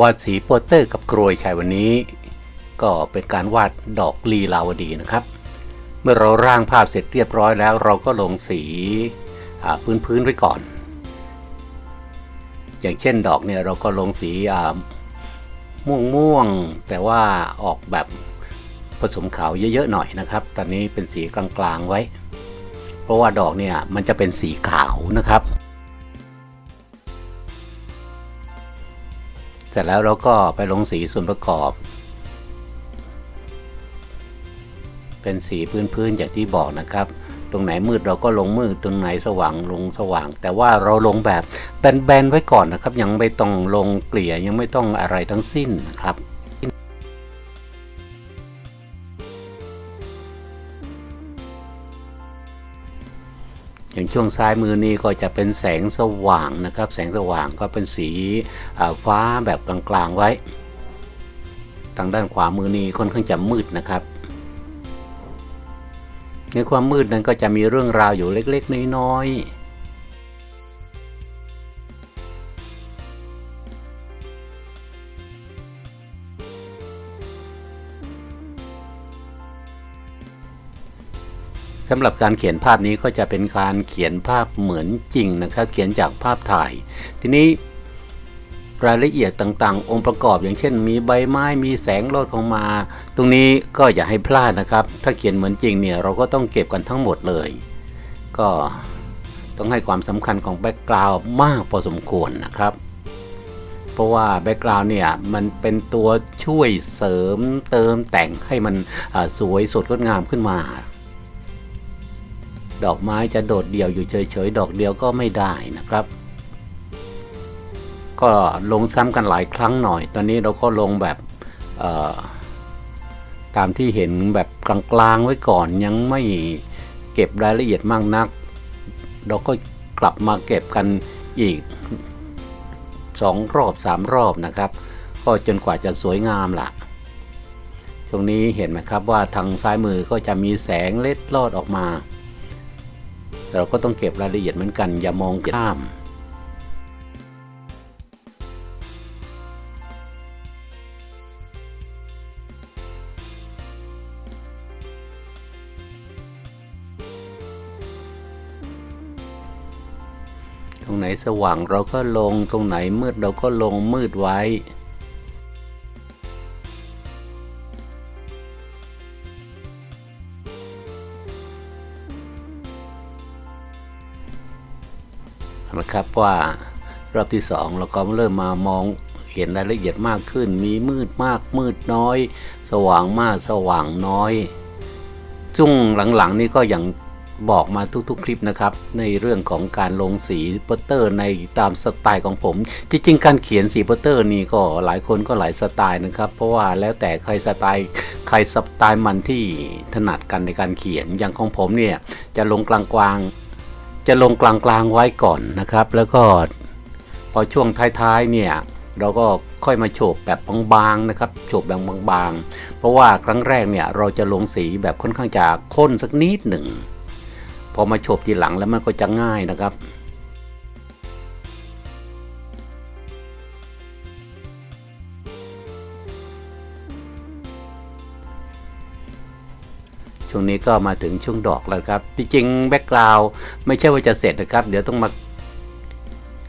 วาดสีโปสเตอร์กับกรวยชัยวันนี้ ก็เป็นการวาดดอกลีลาวดีนะครับ เมื่อเราร่างภาพเสร็จเรียบร้อยแล้ว เราก็ลงสีพื้นพื้นๆไว้ก่อน อย่างเช่นดอกเนี่ยเราก็ลงสีม่วงม่วงๆแต่ว่าออกแบบผสมขาวเยอะๆหน่อยนะครับ ตอนนี้เป็นสีกลางๆไว้ เพราะว่าดอกเนี่ยมันจะเป็นสีขาวนะครับ เสร็จแล้วเราก็ไปลงสีส่วนประกอบ เป็นสีพื้นๆอย่างที่บอกนะครับ ตรงไหนมืดเราก็ลงมืดตรงไหนสว่างลงสว่าง แต่ว่าเราลงแบบแบนๆไว้ก่อนนะครับ ยังไม่ต้องลงเกลี่ยยังไม่ต้องอะไรทั้งสิ้นนะครับ อย่างช่วงซ้ายมือนี้ก็จะเป็นแสงสว่างนะครับ แสงสว่างก็เป็นสีฟ้าแบบกลางๆไว้ ทางด้านขวามือนี้ค่อนข้างจะมืดนะครับ ในความมืดนั้นก็จะมีเรื่องราวอยู่เล็กๆน้อยๆำหรับการเขียนภาพนี้ก็จะเป็นการเขียนภาพเหมือนจริงนะครับเขียนจากภาพถ่าย ทีนี้รายละเอียดต่างๆ องค์ประกอบอย่างเช่น มีใบไม้มีแสงลอดข้ามา ตรงนี้ก็อย่าให้พลาดนะครับ ถ้าเขียนเหมือนจริงเนี่ยเราก็ต้องเก็บกันทั้งหมดเลย ก็ต้องให้ความสำคัญของแบ็กกราวด์มากพอสมควรนะครับ เพราะว่าแบ็กกราวด์เนี่ยมันเป็นตัวช่วยเสริมเติมแต่งให้มันสวยสดงดงามขึ้นมา ดอกไม้จะโดดเดี่ยวอยู่เฉยๆ ดอกเดียวก็ไม่ได้นะครับ ก็ลงซ้ำกันหลายครั้งหน่อย ตอนนี้เราก็ลงแบบตามที่เห็นแบบกลางๆไว้ก่อนยังไม่เก็บรายละเอียดมากนัก เราก็กลับมาเก็บกันอีกสองรอบสามรอบนะครับ ก็จนกว่าจะสวยงามล่ะตรงนี้เห็นไหมครับว่าทางซ้ายมือก็จะมีแสงเล็ดลอดออกมา เราก็ต้องเก็บรายละเอียดเหมือนกัน อย่ามองข้ามตรงไหนสว่างเราก็ลงตรงไหนมืดเราก็ลงมืดไว้ นะครับว่ารอบที่สองเราก็เริ่มมามองเห็นรายละเอียดมากขึ้น มีมืดมากมืดน้อย สว่างมากสว่างน้อยจุ่งหลังๆนี่ก็อย่างบอกมาทุกๆคลิปนะครับ ในเรื่องของการลงสีโปสเตอร์ในตามสไตล์ของผม จริงๆ การเขียนสีโปสเตอร์นี่ก็หลายคนก็หลายสไตล์นะครับ เพราะว่าแล้วแต่ใครสไตล์ใครสไตล์มันที่ถนัดกันในการเขียนอย่างของผมเนี่ยจะลงกลางๆ จะลงกลางๆไว้ก่อนนะครับ แล้วก็พอช่วงท้ายๆเนี่ยเราก็ค่อยมาโฉบแบบบางๆนะครับโฉบแบบบางๆ เพราะว่าครั้งแรกเนี่ยเราจะลงสีแบบค่อนข้างจะข้นสักนิดหนึ่ง พอมาโฉบทีหลังแล้วมันก็จะง่ายนะครับ ช่วงนี้ก็มาถึงช่วงดอกแล้วครับ จริงๆแบ็กกราวด์ไม่ใช่ว่าจะเสร็จนะครับ เดี๋ยวต้องมา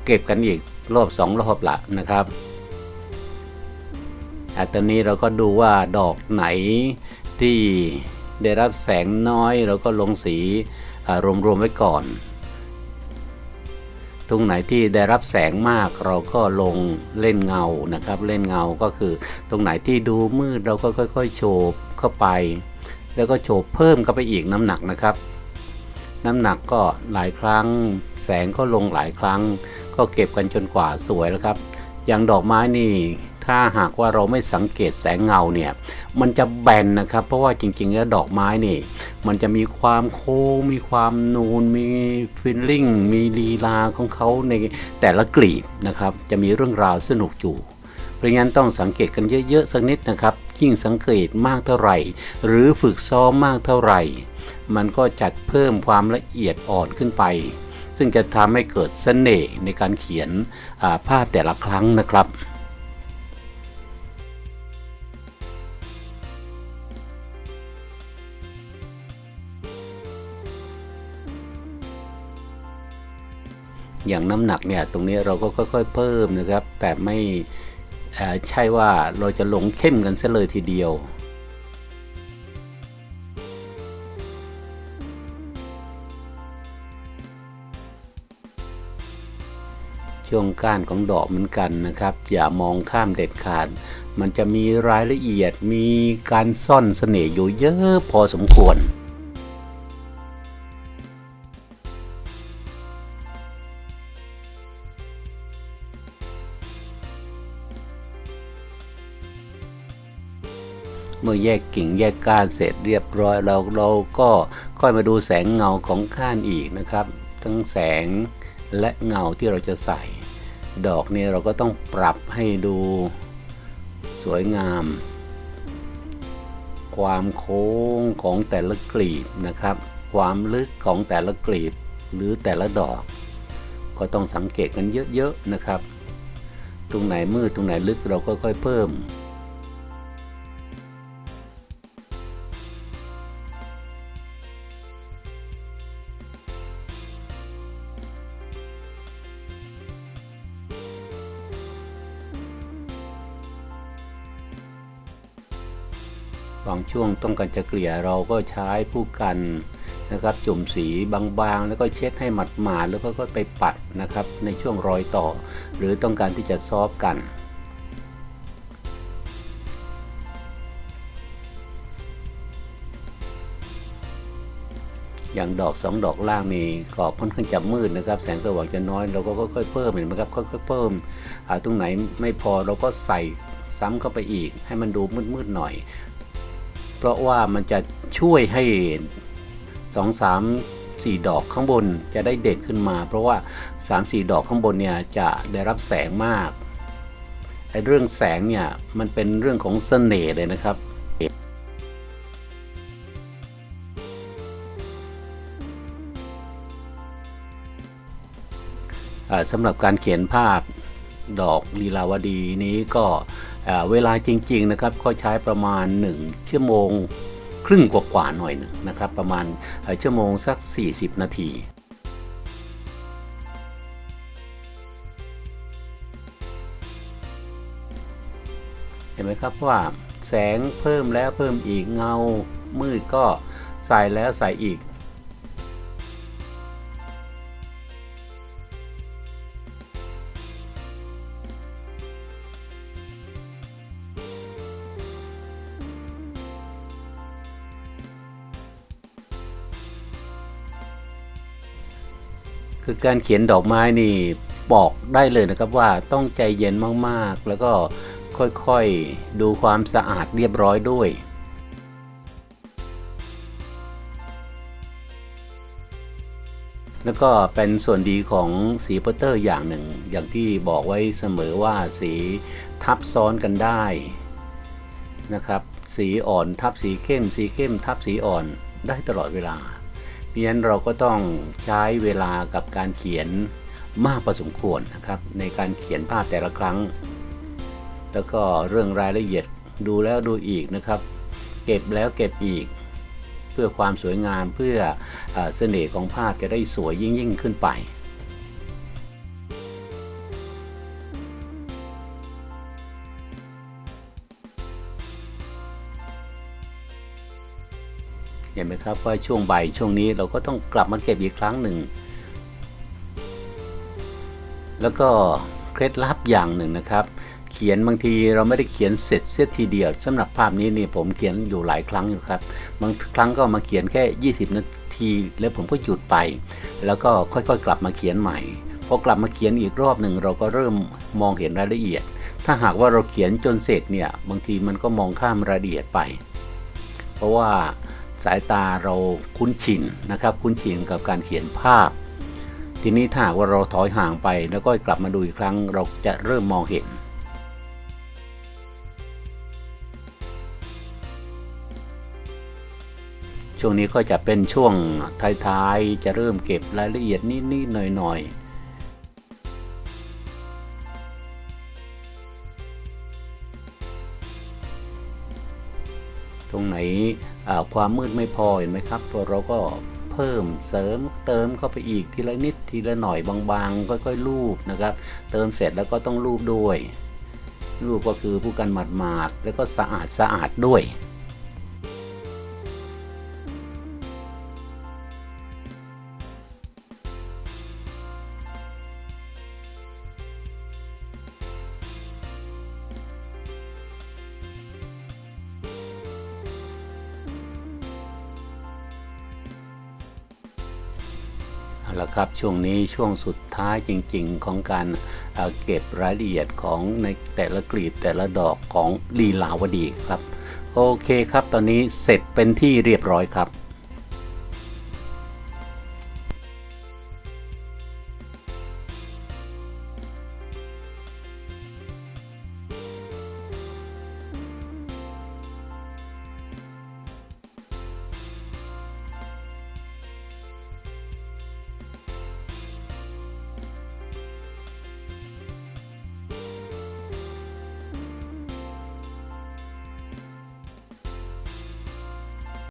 เก็บกันอีกรอบสองรอบละนะครับอ่ตอนนี้เราก็ดูว่าดอกไหนที่ได้รับแสงน้อยเราก็ลงสีรวมๆไว้ก่อน ตรงไหนที่ได้รับแสงมากเราก็ลงเล่นเงานะครับ เล่นเงาก็คือตรงไหนที่ดูมืดเราก็ค่อย ๆ โฉบเข้าไป แล้วก็โฉบเพิ่มเข้าไปอีกน้ำหนักนะครับ น้ำหนักก็หลายครั้ง แสงก็ลงหลายครั้ง ก็เก็บกันจนกว่าสวยแล้วครับ อย่างดอกไม้นี่ถ้าหากว่าเราไม่สังเกตแสงเงาเนี่ย มันจะแบนนะครับ เพราะว่าจริง ๆ แล้วดอกไม้นี่ มันจะมีความโค้ง มีความนูน มีฟิลลิ่ง มีลีลาของเขาในแต่ละกลีบนะครับ จะมีเรื่องราวสนุกอยู่ เพราะงั้นต้องสังเกตกันเยอะ ๆ สักนิดนะครับ ยิ่งสังเกตมากเท่าไหร่ หรือฝึกซ้อมมากเท่าไหร่ มันก็จัดเพิ่มความละเอียดอ่อนขึ้นไป ซึ่งจะทำให้เกิดเสน่ห์ในการเขียนภาพแต่ละครั้งนะครับอย่างน้ำหนักเนี่ยตรงนี้เราก็ค่อย ๆ เพิ่มนะครับ แต่ไม่ ใช่ว่าเราจะลงเข้มกันเสียเลยทีเดียว ช่วงก้านของดอกเหมือนกันนะครับ อย่ามองข้ามเด็ดขาด มันจะมีรายละเอียดมีการซ่อนเสน่ห์อยู่เยอะพอสมควร เมื่อแยกกิ่งแยกก้านเสร็จเรียบร้อยเราเราก็ค่อยมาดูแสงเงาของก้านอีกนะครับ ทั้งแสงและเงาที่เราจะใส่ ดอกเนี่ยเราก็ต้องปรับให้ดูสวยงาม ความโค้งของแต่ละกลีบนะครับ ความลึกของแต่ละกลีบหรือแต่ละดอก ก็ต้องสังเกตกันเยอะๆนะครับ ตรงไหนมืดตรงไหนลึกเราก็ค่อยเพิ่มางช่วงต้องการจะเกลี่ยเราก็ใช้ผู้กันนะครับจุ่มสีบางๆ แล้วก็เช็ดให้หมาดๆแล้วก็ก็ไปปัดนะครับในช่วงรอยต่อ หรือต้องการที่จะซอฟกันอย่างดอกสองดอกล่างนี่ขอบค่อนข้างจะมืดนะครับ แสงสว่างจะน้อยเราก็ค่อยๆเพิ่มเห็นไหมครับค่อยๆเพิ่มตรงไหนไม่พอเราก็ใส่ซ้ำเข้าไปอีก ให้มันดูมืดๆหน่อย เพราะว่ามันจะช่วยให้สองสามสี่ดอกข้างบนจะได้เด่นขึ้นมา เพราะว่าสามสี่ดอกข้างบนเนี่ยจะได้รับแสงมากไอ้เรื่องแสงเนี่ยมันเป็นเรื่องของเสน่ห์เลยนะครับสำหรับการเขียนภาพดอกลีลาวดีนี้ก็ เวลาจริงๆนะครับก็ใช้ประมาณ 1 ชั่วโมงครึ่งกว่าๆหน่อยหนึ่งนะครับ ประมาณชั่วโมงสัก 40 นาทีเห็นไหมครับว่าแสงเพิ่มแล้วเพิ่มอีกเงามืดก็ใส่แล้วใส่อีก คือการเขียนดอกไม้นี่บอกได้เลยนะครับว่าต้องใจเย็นมากๆ แล้วก็ค่อยๆดูความสะอาดเรียบร้อยด้วยแล้วก็เป็นส่วนดีของสีโปสเตอร์อย่างหนึ่ง อย่างที่บอกไว้เสมอว่าสีทับซ้อนกันได้นะครับ สีอ่อนทับสีเข้ม สีเข้มทับสีอ่อนได้ตลอดเวลา ราะฉะนั้นเราก็ต้องใช้เวลากับการเขียนมากพอสมควรนะครับ ในการเขียนภาพแต่ละครั้ง แล้วก็เรื่องรายละเอียดดูแล้วดูอีกนะครับ เก็บแล้วเก็บอีก เพื่อความสวยงามเพื่อเออเสน่ห์ของภาพจะได้สวยยิ่งยิ่งขึ้นไป นไหมครับว่าช่วงบ่ายช่วงนี้เราก็ต้องกลับมาเก็บอีกครั้งหนึ่ง แล้วก็เคล็ดลับอย่างหนึ่งนะครับ เขียนบางทีเราไม่ได้เขียนเสร็จเสียทีเดียวสำหรับภาพนี้นี่ผมเขียนอยู่หลายครั้งอยู่ครับ บางครั้งก็มาเขียนแค่ 20 นาที แล้วผมก็หยุดไป แล้วก็ค่อยๆ กลับมาเขียนใหม่พอกลับมาเขียนอีกรอบหนึ่งเราก็เริ่มมองเห็นรายละเอียด ถ้าหากว่าเราเขียนจนเสร็จเนี่ยบางทีมันก็มองข้ามรายละเอียดไป เพราะว่า สายตาเราคุ้นชินนะครับ คุ้นชินกับการเขียนภาพ ทีนี้ถ้าว่าเราถอยห่างไปแล้วก็กลับมาดูอีกครั้งเราจะเริ่มมองเห็นช่วงนี้ก็จะเป็นช่วงท้ายๆ จะเริ่มเก็บรายละเอียดนิดๆหน่อยๆ รงไหนความมืดไม่พอเห็นไหมครับ ตัวเราก็เพิ่มเสริมเติมเข้าไปอีกทีละนิดทีละหน่อยบางๆค่อยๆลูบนะครับ เติมเสร็จแล้วก็ต้องลูบด้วยลูบก็คือผู้กันหมาดๆแล้วก็สะอาดสะอาดด้วย เอาละครับช่วงนี้ช่วงสุดท้ายจริง ๆ ของการเอ่อเก็บรายละเอียดของในแต่ละกลีบแต่ละดอกของลีลาวดีครับ โอเคครับตอนนี้เสร็จเป็นที่เรียบร้อยครับ